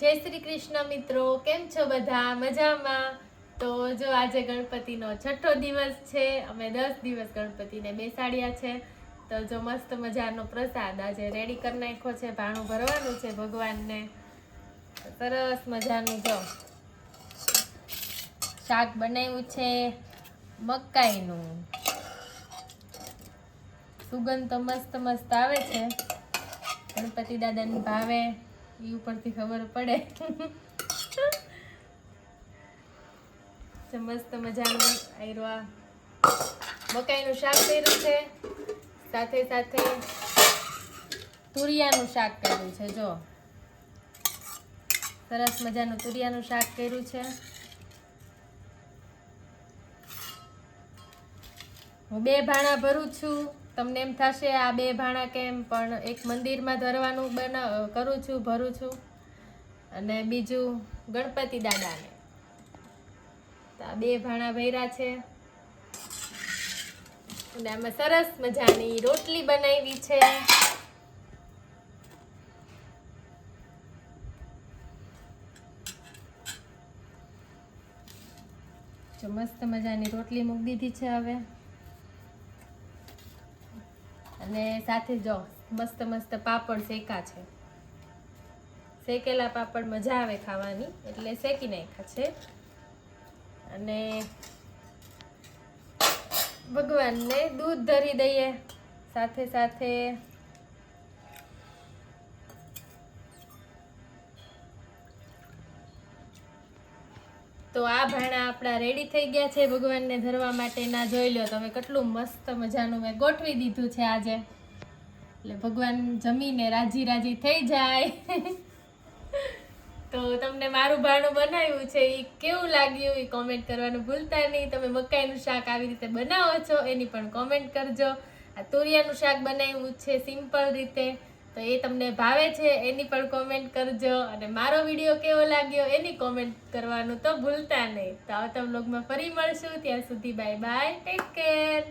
જય શ્રી કૃષ્ણ મિત્રો, કેમ છો બધા? મજામાં? તો જો આજે ગણપતિનો છઠ્ઠો દિવસ છે, અમે દસ દિવસ ગણપતિને બેસાડ્યા છે. તો જો મસ્ત મજાનો પ્રસાદ આજે રેડી કરી નાખ્યો છે, ભાણું ભરવાનું છે ભગવાનને. સરસ મજાનું જો. શાક બનાવ્યું છે મકાઈનું. સુગંધ તો મસ્ત મસ્ત આવે છે. ગણપતિ દાદાને ભાવે. એ ઉપરથી ખબર પડે. મસ્ત મજાનું આયરવા. મકાઈનું શાક કર્યું છે. સાથે સાથે તુરિયાનું શાક કર્યું છે, જો. સરસ મજાનું તુરિયાનું શાક કર્યું છે. હું બે ભાણા ભરું છું. તમને એમ થશે આ બે ભાણા કેમ, પણ એક મંદિરમાં ધરવાનું બના, કરું છું, ભરું છું. અને બીજું ગણપતિ દાદાને. તો આ બે ભાણા ભર્યા છે. અને આમાં સરસ મજાની રોટલી બનાવી છે. મસ્ત મજાની રોટલી મૂકી દીધી છે હવે. અને સાથે જો, મસ્ત મસ્ત પાપડ શેકા છે. શેકેલા પાપડ મજા આવે ખાવાની, એટલે શેકી નાખ્યા છે. અને ભગવાનને દૂધ ધરી દઈએ. સાથે સાથે તો આ ભાણા આપણા રેડી થઈ ગયા છે ભગવાનને ધરવા માટેના જોઈ લો તમે કેટલું મસ્ત મજાનું મેં ગોઠવી દીધું છે આજે. એટલે ભગવાન જમીને રાજી રાજી થઈ જાય. તો તમને મારું ભાણું બનાવ્યું છે એ કેવું લાગ્યું એ કોમેન્ટ કરવાનું ભૂલતા નહીં. તમે મકાઈનું શાક આવી રીતે બનાવો છો, એની પણ કોમેન્ટ કરજો. આ તુરિયાનું શાક બનાવ્યું છે સિમ્પલ રીતે. તો એ તમને ભાવે છે, એની પણ કોમેન્ટ કરજો. અને મારો વીડિયો કેવો લાગ્યો, એની કોમેન્ટ કરવાનું તો ભૂલતા નહીં. તો આવતા બ્લોગમાં ફરી મળશું. ત્યાં સુધી બાય બાય ટેક કેર